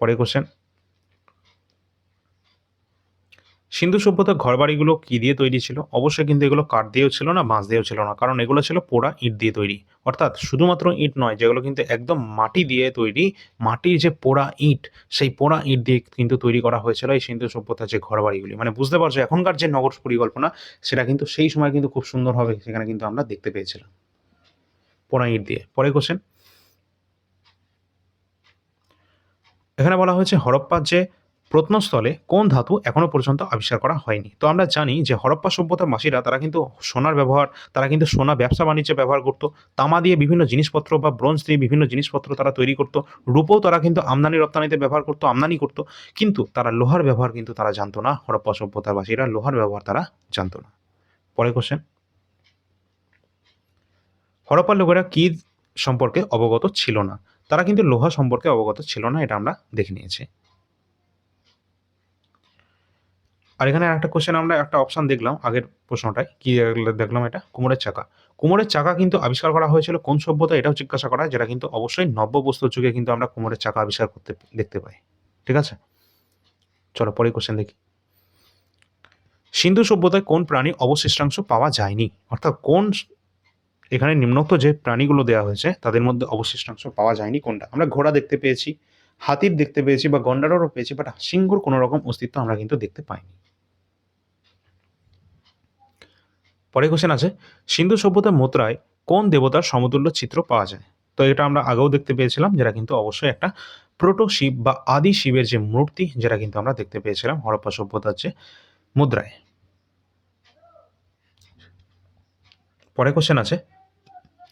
পরে কোশ্চেন সিন্ধু সভ্যতার ঘরবাড়িগুলো কি দিয়ে তৈরি ছিল? অবশ্যই কিন্তু এগুলো কাঠ দিয়েও ছিল না বাঁশ দিয়েও ছিল না। কারণ এগুলো ছিল পোড়া ইট দিয়ে তৈরি। অর্থাৎ শুধুমাত্র ইট নয়, যেগুলো কিন্তু একদম মাটি দিয়ে তৈরি, মাটির যে পোড়া ইট, সেই পোড়া ইট দিয়ে কিন্তু তৈরি করা হয়েছিল এই সিন্ধু সভ্যতার যে ঘরবাড়িগুলি। মানে বুঝতে পারছ, এখনকার যে নগর পরিকল্পনা, সেটা কিন্তু সেই সময় কিন্তু খুব সুন্দরভাবে সেখানে কিন্তু আমরা দেখতে পেয়েছিলাম। পোড়া ইট দিয়ে। পরে কোশ্চেন এখানে বলা হয়েছে, হরপ্পার যে প্রত্নস্থলে কোন ধাতু এখনও পর্যন্ত আবিষ্কার করা হয়নি? তো আমরা জানি যে হরপ্পা সভ্যতার মাসিরা তারা কিন্তু সোনার ব্যবহার, তারা কিন্তু সোনা ব্যবসা বাণিজ্যে ব্যবহার করতো। তামা দিয়ে বিভিন্ন জিনিসপত্র বা ব্রোঞ্জ দিয়ে বিভিন্ন জিনিসপত্র তারা তৈরি করতো। রূপও তারা কিন্তু আমদানি রপ্তানিতে ব্যবহার করতো, আমদানি করতো। কিন্তু তারা লোহার ব্যবহার কিন্তু তারা জানতো না, হরপ্পা সভ্যতার বাসীরা লোহার ব্যবহার তারা জানতো না। পরে কোশ্চেন হরপ্পার লোকেরা কি সম্পর্কে অবগত ছিল না? তারা কিন্তু লোহা সম্পর্কে অবগত ছিল না, এটা আমরা দেখে নিয়েছি। আর এখানে একটা কোশ্চেন আমরা একটা অপশন দেখলাম, আগের প্রশ্নটায়। কি দেখলাম এটা? কুমোরের চাকা। কুমোরের চাকা কিন্তু আবিষ্কার করা হয়েছিল কোন সভ্যতা? এটাও জিজ্ঞাসা করা, যেটা কিন্তু অবশ্যই নব্য বস্তুর যুগে কিন্তু আমরা কুমোরের চাকা আবিষ্কার করতে দেখতে পাই। ঠিক আছে? চলো পরে কোশ্চেন দেখি। সিন্ধু সভ্যতায় কোন প্রাণী অবশিষ্টাংশ পাওয়া যায়নি? অর্থাৎ কোন এখানে নিম্নোক্ত যে প্রাণীগুলো দেওয়া হয়েছে, তাদের মধ্যে অবশিষ্টাংশ পাওয়া যায়নি কোনটা? আমরা ঘোড়া দেখতে পেয়েছি, হাতির দেখতে পেয়েছি বা গন্ডারও পেয়েছি বাট সিংহর কোনো রকম অস্তিত্ব আমরা কিন্তু দেখতে পাইনি। পরে কোশ্চেন আছে, সিন্ধু সভ্যতার মুদ্রায় কোন দেবতার সমতুল্য চিত্র পাওয়া যায়? তো এটা আমরা আগেও দেখতে পেয়েছিলাম, যেটা কিন্তু অবশ্যই একটা প্রোটো শিব বা আদি শিবের যে মূর্তি, যেটা কিন্তু আমরা দেখতে পেয়েছিলাম হরপ্পা সভ্যতার যে মুদ্রায়। পরে কোশ্চেন আছে,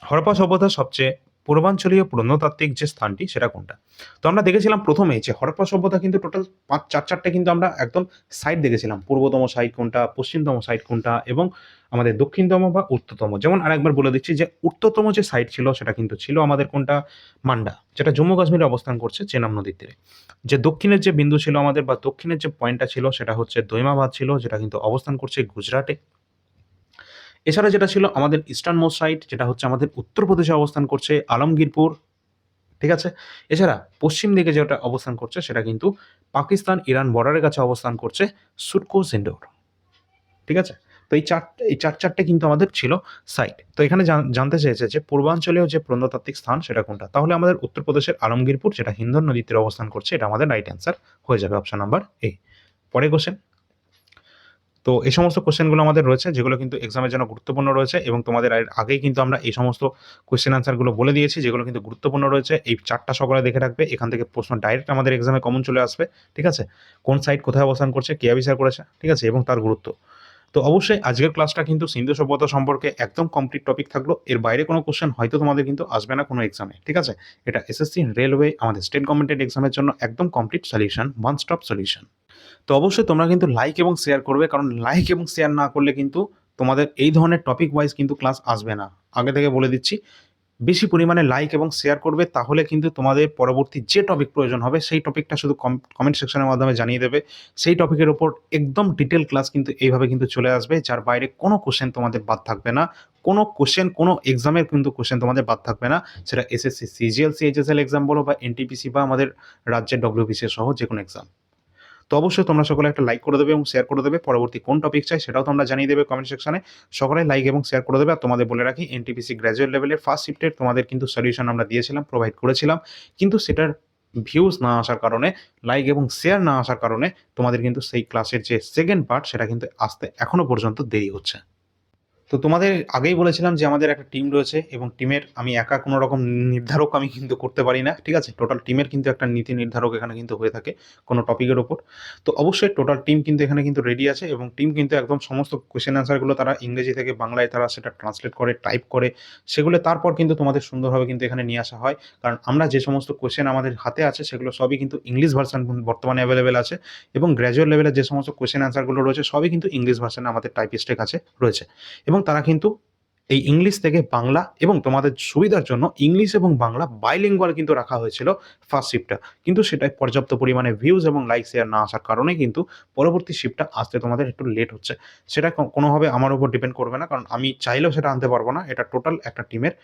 হরপ্পা সভ্যতার সবচেয়ে পূর্বাঞ্চলীয় প্রত্নতাত্ত্বিক যে স্থানটি, সেটা কোনটা? তো আমরা দেখেছিলাম প্রথমে যে হরপ্পা সভ্যতা কিন্তু টোটাল পাঁচ, চার, চারটে কিন্তু আমরা একদম সাইড দেখেছিলাম। পূর্বতম সাইড কোনটা, পশ্চিমতম সাইড কোনটা এবং আমাদের দক্ষিণতম বা উত্তরতম। যেমন আরেকবার বলে দিচ্ছি যে উত্তরতম যে সাইড ছিল, সেটা কিন্তু ছিল আমাদের কোনটা? মান্ডা, যেটা জম্মু কাশ্মীরে অবস্থান করছে চেনাব নদীর তীরে যে দক্ষিণের যে বিন্দু ছিল আমাদের বা দক্ষিণের যে পয়েন্টটা ছিল, সেটা হচ্ছে দৈমাবাদ ছিল, যেটা কিন্তু অবস্থান করছে গুজরাটে। এছাড়া যেটা ছিল আমাদের ইস্টার্ন মোস্ট সাইড যেটা হচ্ছে আমাদের উত্তরপ্রদেশে অবস্থান করছে আলমগীরপুর, ঠিক আছে? এছাড়া পশ্চিম দিকে যেটা অবস্থান করছে, সেটা কিন্তু পাকিস্তান, ইরান বর্ডারের কাছে অবস্থান করছে সুটকো সিন্ডোর ঠিক আছে? তো এই চার এই চার চারটে কিন্তু আমাদের ছিল সাইট তো এখানে জান- জানতে চেয়েছে যে পূর্বাঞ্চলীয় যে প্রত্নতাত্ত্বিক স্থান, সেটা কোনটা? তাহলে আমাদের উত্তরপ্রদেশের আলমগীরপুর, যেটা হিন্দন নদীর অবস্থান করছে, এটা আমাদের রাইট অ্যান্সার হয়ে যাবে অপশন নাম্বার এ পরে কোশ্চেন তো এই সমস্ত কোশ্চেনগুলো আমাদের রয়েছে, যেগুলো কিন্তু এক্সামের জন্য গুরুত্বপূর্ণ রয়েছে এবং তোমাদের আগেই কিন্তু আমরা এই সমস্ত কোয়েশ্চেন আনসারগুলো বলে দিয়েছি, যেগুলো কিন্তু গুরুত্বপূর্ণ রয়েছে। এই চারটা সকলে দেখে রাখবে, এখান থেকে প্রশ্ন ডাইরেক্ট আমাদের এক্সামে কমন চলে আসবে, ঠিক আছে? কোন সাইট কোথায় অবস্থান করছে, কে আবিষ্কার করেছে, ঠিক আছে? এবং তার গুরুত্ব। তো অবশ্যই আজকের ক্লাসটা কিন্তু সিন্ধু সভ্যতা সম্পর্কে একদম কমপ্লিট টপিক থাকল। এর বাইরে কোনো কোশ্চেন হয়তো তোমাদের কিন্তু আসবে না কোনো এক্সামে ঠিক আছে? এটা এসএসসি রেলওয়ে আমাদের স্টেট গভর্নমেন্টের এক্সামের জন্য একদম complete solution one stop solution তো অবশ্যই তোমরা কিন্তু লাইক এবং শেয়ার করবে, কারণ লাইক এবং শেয়ার না করলে কিন্তু তোমাদের এই ধরনের টপিক ওয়াইজ কিন্তু ক্লাস আসবে না। আগে থেকে বলে দিচ্ছি বেশি পরিমাণে লাইক এবং শেয়ার করবে, তাহলে কিন্তু তোমাদের পরবর্তী যে টপিক প্রয়োজন হবে, সেই টপিকটা শুধু কমেন্ট সেকশনের মাধ্যমে জানিয়ে দেবে। সেই টপিকের ওপর একদম ডিটেল ক্লাস কিন্তু এইভাবে কিন্তু চলে আসবে, যার বাইরে কোনো কোশ্চেন তোমাদের বাদ থাকবে না। কোনো কোশ্চেন কোনো এক্সামের কিন্তু কোশ্চেন তোমাদের বাদ থাকবে না। সেটা এসএসসি সিজিএল সিএইচএসএল এক্সাম বলো বা এনটিপিসি বা আমাদের রাজ্যের ডব্লিউবিসি সহ যে কোনো এক্সাম তো অবশ্যই তোমরা সকলে একটা লাইক করে দেবে এবং শেয়ার করে দেবে। পরবর্তী কোন টপিক চাই সেটাও তোমরা জানিয়ে দেবে কমেন্ট সেকশনে সকলে লাইক এবং শেয়ার করে দেবে। আর তোমাদের বলে রাখি এনটিপিসি গ্র্যাজুয়েট লেভেলের ফার্স্ট শিফটের তোমাদের কিন্তু সলিউশন আমরা দিয়েছিলাম প্রোভাইড করেছিলাম। কিন্তু সেটার ভিউজ না আসার কারণে লাইক এবং শেয়ার না আসার কারণে তোমাদের কিন্তু সেই ক্লাসের যে সেকেন্ড পার্ট সেটা কিন্তু আসতে এখনও পর্যন্ত দেরি হচ্ছে। তো তোমাদের আগেই বলেছিলাম যে আমাদের একটা টিম রয়েছে এবং টিমের আমি একা কোনো রকম নির্ধারক আমি কিন্তু করতে পারি না, ঠিক আছে? টোটাল টিমের কিন্তু একটা নীতি নির্ধারক এখানে কিন্তু হয়ে থাকে কোনো টপিকের ওপর। তো অবশ্যই টোটাল টিম কিন্তু এখানে কিন্তু রেডি আছে এবং টিম কিন্তু একদম সমস্ত কোয়েশ্চেন অ্যান্সারগুলো তারা ইংরেজি থেকে বাংলায় তারা সেটা ট্রান্সলেট করে টাইপ করে, সেগুলো তারপর কিন্তু তোমাদের সুন্দরভাবে কিন্তু এখানে নিয়ে আসা হয়। কারণ আমরা যে সমস্ত কোয়েশ্চেন আমাদের হাতে আছে সেগুলো সবই কিন্তু ইংলিশ ভার্সান বর্তমানে অ্যাভেলেবেল আছে এবং গ্র্যাজুয়েট লেভেলের যে সমস্ত কোয়েশ্চেন অ্যান্সারগুলো রয়েছে সবই কিন্তু ইংলিশ ভার্সনে আমাদের টাইপ টাইপিস্টের কাছে রয়েছে। এবং তারা কিন্তু এই ইংলিশ থেকে বাংলা এবং তোমাদের সুবিধার জন্য ইংলিশ এবং বাংলা বাইলিঙ্গুয়াল কিন্তু রাখা হয়েছিল ফার্স্ট শিফটটা কিন্তু সেটাই পর্যাপ্ত পরিমাণে ভিউজ এবং লাইক শেয়ার না আসার কারণে কিন্তু পরবর্তী শিফটটা আসতে তোমাদের একটু লেট হচ্ছে। সেটা কোনোভাবে আমার উপর ডিপেন্ড করবে না, কারণ আমি চাইলেও সেটা আনতে পারব না, এটা টোটাল একটা টিমের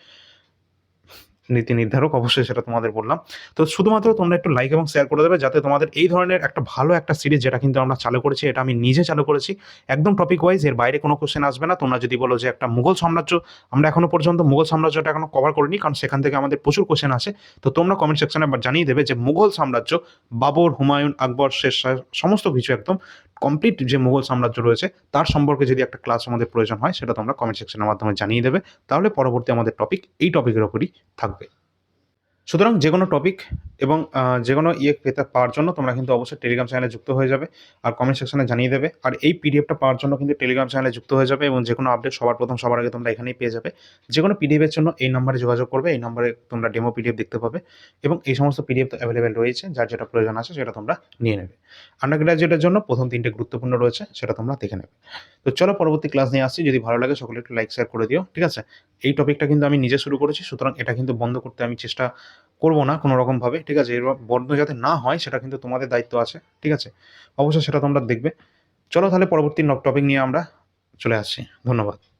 নীতি নির্ধারক, অবশ্যই সেটা তোমাদের বললাম। তো শুধুমাত্র তোমরা একটু লাইক এবং শেয়ার করে দেবে যাতে তোমাদের এই ধরনের একটা ভালো একটা সিরিজ যেটা কিন্তু আমরা চালু করেছি, এটা আমি নিজে চালু করেছি, একদম টপিক ওয়াইজ এর বাইরে কোনো কোশ্চেন আসবে না। তোমরা যদি বলো যে একটা মুঘল সাম্রাজ্য, আমরা এখনও পর্যন্ত মুঘল সাম্রাজ্যটা এখনও কভার করিনি, কারণ সেখান থেকে আমাদের প্রচুর কোশ্চেন আসে। তো তোমরা কমেন্ট সেকশনে জানিয়ে দেবে যে মুঘল সাম্রাজ্য, বাবর, হুমায়ুন, আকবর শেষ সমস্ত কিছু একদম কমপ্লিট যে মুঘল সাম্রাজ্য রয়েছে, তার সম্পর্কে যদি একটা ক্লাস আমাদের প্রয়োজন হয়, সেটা তোমরা কমেন্ট সেকশনের মাধ্যমে জানিয়ে দেবে। তাহলে পরবর্তী আমাদের টপিক এই টপিকের ওপরই থাকবে। সুতরাং যে কোনো টপিক এবং যে কোনো ইয়ে পেতে, পাওয়ার জন্য তোমরা কিন্তু অবশ্যই টেলিগ্রাম চ্যানেলে যুক্ত হয়ে যাবে আর কমেন্ট সেকশনে জানিয়ে দেবে। আর এই পিডিএফটা পাওয়ার জন্য কিন্তু টেলিগ্রাম চ্যানেলে যুক্ত হয়ে যাবে এবং যে কোনো আপডেট সবার প্রথম সবার আগে তোমরা এখানেই পেয়ে যাবে। যে কোনো পিডিএফের জন্য এই নম্বরে যোগাযোগ করবে, এই নম্বরে তোমরা ডেমো পিডিএফ দেখতে পাবে এবং এই সমস্ত পিডিএফ তো অ্যাভেলেবেল রয়েছে, যার যেটা প্রয়োজন আছে সেটা তোমরা নিয়ে নেবে। আন্ডার গ্রাজুয়েটের জন্য প্রথম তিনটে গুরুত্বপূর্ণ রয়েছে, সেটা তোমরা দেখে নেবে। তো চলো পরবর্তী ক্লাস নিয়ে আসছি, যদি ভালো লাগে সকলে একটু লাইক শেয়ার করে দিও, ঠিক আছে? এই টপিকটা কিন্তু আমি নিজে শুরু করেছি, সুতরাং এটা কিন্তু বন্ধ করতে আমি চেষ্টা করব না কোনো রকমভাবে ঠিক আছে? এর বন্ধ যাতে না হয়, সেটা কিন্তু তোমাদের দায়িত্ব আছে, ঠিক আছে? অবশ্যই সেটা তোমরা দেখবে। চলো তাহলে পরবর্তী টপিক নিয়ে আমরা চলে আসছি। ধন্যবাদ।